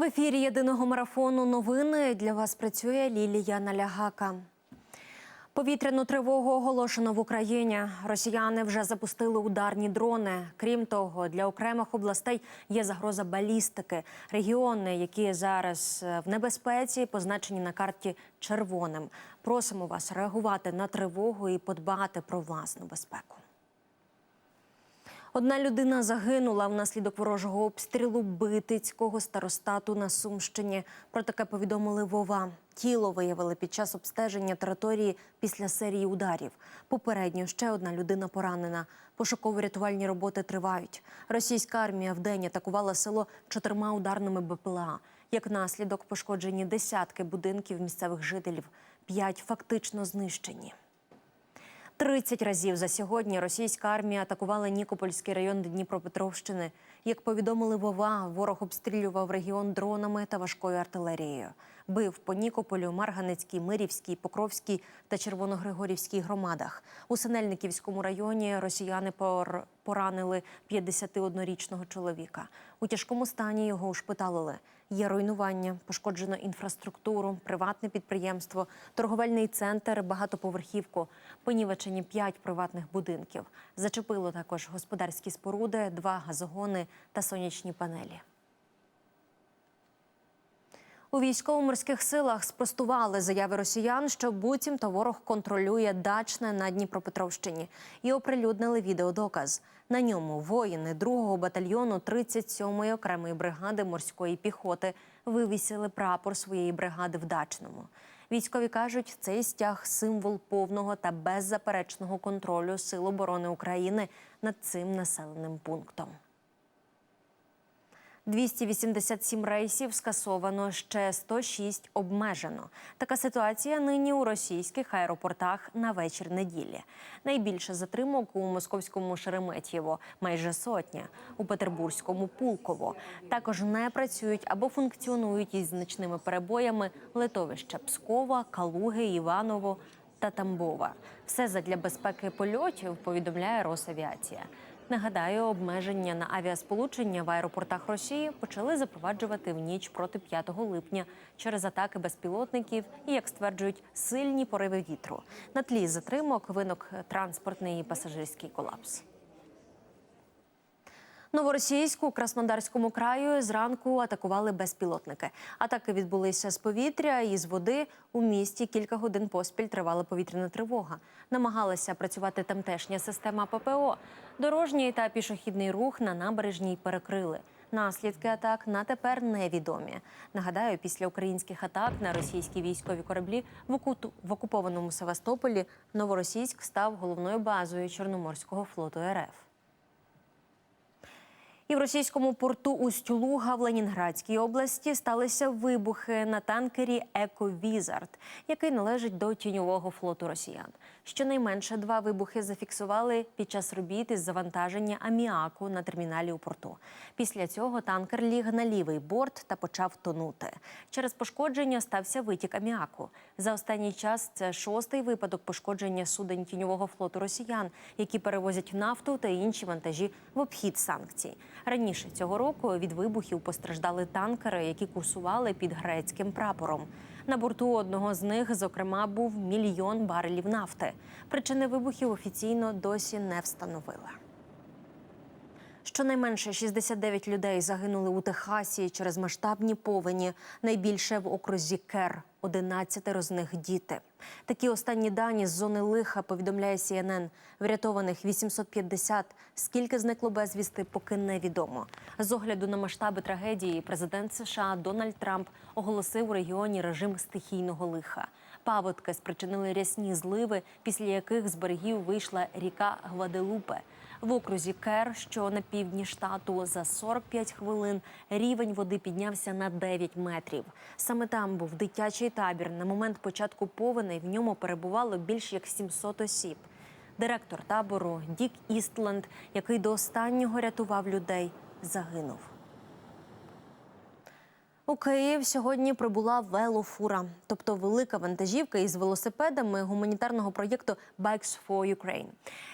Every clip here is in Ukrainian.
В ефірі єдиного марафону новини для вас працює Лілія Налягака. Повітряну тривогу оголошено в Україні. Росіяни вже запустили ударні дрони. Крім того, для окремих областей є загроза балістики. Регіони, які зараз е, в небезпеці, позначені на карті червоним. Просимо вас реагувати на тривогу і подбати про власну безпеку. Одна людина загинула внаслідок ворожого обстрілу Битицького старостату на Сумщині. Про таке повідомили Вова. Тіло виявили під час обстеження території після серії ударів. Попередньо ще одна людина поранена. Пошуково-рятувальні роботи тривають. Російська армія вдень атакувала село чотирма ударними БПЛА. Як наслідок пошкоджені десятки будинків місцевих жителів. П'ять фактично знищені. 30 разів за сьогодні російська армія атакувала Нікопольський район Дніпропетровщини. Як повідомили Вова, ворог обстрілював регіон дронами та важкою артилерією. Бив по Нікополю, Марганецькій, Мирівській, Покровській та Червоногригорівській громадах. У Синельниківському районі росіяни поранили 51-річного чоловіка. У тяжкому стані його ушпиталили. Є руйнування, пошкоджено інфраструктуру, приватне підприємство, торговельний центр, багатоповерхівку. Понівечені п'ять приватних будинків. Зачепило також господарські споруди, два газогони та сонячні панелі. У військово-морських силах спростували заяви росіян, що буцімто ворог контролює дачне на Дніпропетровщині і оприлюднили відеодоказ. На ньому воїни 2-го батальйону 37-ї окремої бригади морської піхоти вивісили прапор своєї бригади в дачному. Військові кажуть, цей стяг символ повного та беззаперечного контролю Сил оборони України над цим населеним пунктом. 287 рейсів скасовано, ще 106 обмежено. Така ситуація нині у російських аеропортах на вечір неділі. Найбільше затримок у московському Шереметьєво – майже сотня, у Петербурзькому Пулково. Також не працюють або функціонують із значними перебоями литовища Пскова, Калуги, Іваново та Тамбова. Все задля безпеки польотів, повідомляє Росавіація. Нагадаю, обмеження на авіасполучення в аеропортах Росії почали запроваджувати в ніч проти 5 липня через атаки безпілотників і, як стверджують, сильні пориви вітру. На тлі затримок виник транспортний і пасажирський колапс. Новоросійську Краснодарському краю зранку атакували безпілотники. Атаки відбулися з повітря і з води. У місті кілька годин поспіль тривала повітряна тривога. Намагалася працювати тамтешня система ППО. Дорожній та пішохідний рух на набережній перекрили. Наслідки атак на тепер невідомі. Нагадаю, після українських атак на російські військові кораблі в окупованому Севастополі Новоросійськ став головною базою Чорноморського флоту РФ. І в російському порту Усть-Луга в Ленінградській області сталися вибухи на танкері Еко-Візард, який належить до тіньового флоту росіян. Щонайменше два вибухи зафіксували під час робіт із завантаження аміаку на терміналі у порту. Після цього танкер ліг на лівий борт та почав тонути. Через пошкодження стався витік аміаку. За останній час це шостий випадок пошкодження суден тіньового флоту росіян, які перевозять нафту та інші вантажі в обхід санкцій. Раніше цього року від вибухів постраждали танкери, які курсували під грецьким прапором. На борту одного з них, зокрема, був мільйон барелів нафти. Причини вибухів офіційно досі не встановили. Щонайменше 69 людей загинули у Техасі через масштабні повені. Найбільше в окрузі Кер. 11 з них діти. Такі останні дані з зони лиха повідомляє CNN. Врятованих 850. Скільки зникло безвісти, поки невідомо. З огляду на масштаби трагедії, президент США Дональд Трамп оголосив у регіоні режим стихійного лиха. Паводки спричинили рясні зливи, після яких з берегів вийшла ріка Гваделупе. В окрузі Кер, що на півдні штату, за 45 хвилин рівень води піднявся на 9 метрів. Саме там був дитячий табір. На момент початку повеней в ньому перебувало більш як 700 осіб. Директор табору Дік Істленд, який до останнього рятував людей, загинув. У Київ сьогодні прибула велофура, тобто велика вантажівка із велосипедами гуманітарного проєкту Bikes for Ukraine.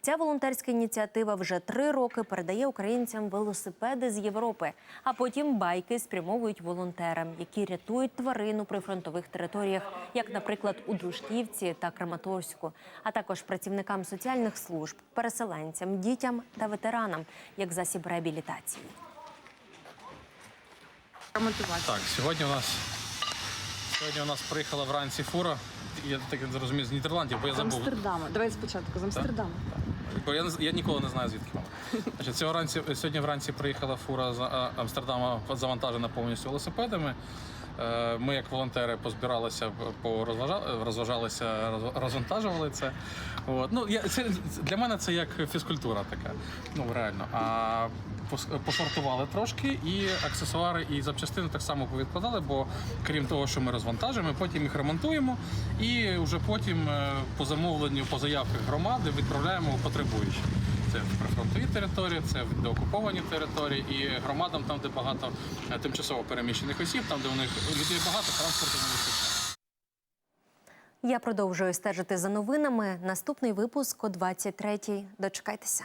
Ця волонтерська ініціатива вже три роки передає українцям велосипеди з Європи, а потім байки спрямовують волонтерам, які рятують тварин у прифронтових територіях, як, наприклад, у Дружківці та Краматорську, а також працівникам соціальних служб, переселенцям, дітям та ветеранам як засіб реабілітації. Ремонтувати. Так, сьогодні у нас сьогодні у нас приїхала вранці фура. Я так зрозумів з Нідерландів, бо я З. Амстердама. Давай спочатку з Амстердама. Бо я, не я ніколи не знаю звідки вона. Значить, цього ранці, сьогодні вранці приїхала фура з а, Амстердама завантажена повністю велосипедами. Е, Ми, як волонтери, позбиралися, порозважа- розважалися, роз- розвантажували це. От. Ну, я, це. Для мене це як фізкультура така. Ну, реально. А посортували трошки і аксесуари і запчастини так само повідкладали, бо крім того, що ми розвантажуємо, потім їх ремонтуємо і вже потім е, по замовленню, по заявках громади відправляємо у потребуючих. Це прифронтові території, це в деокуповані території і громадам, там, де багато е, тимчасово переміщених осіб, там, де у них людей багато, транспорту не вистачає. Я продовжую стежити за новинами. Наступний випуск о 23-й. Дочекайтеся.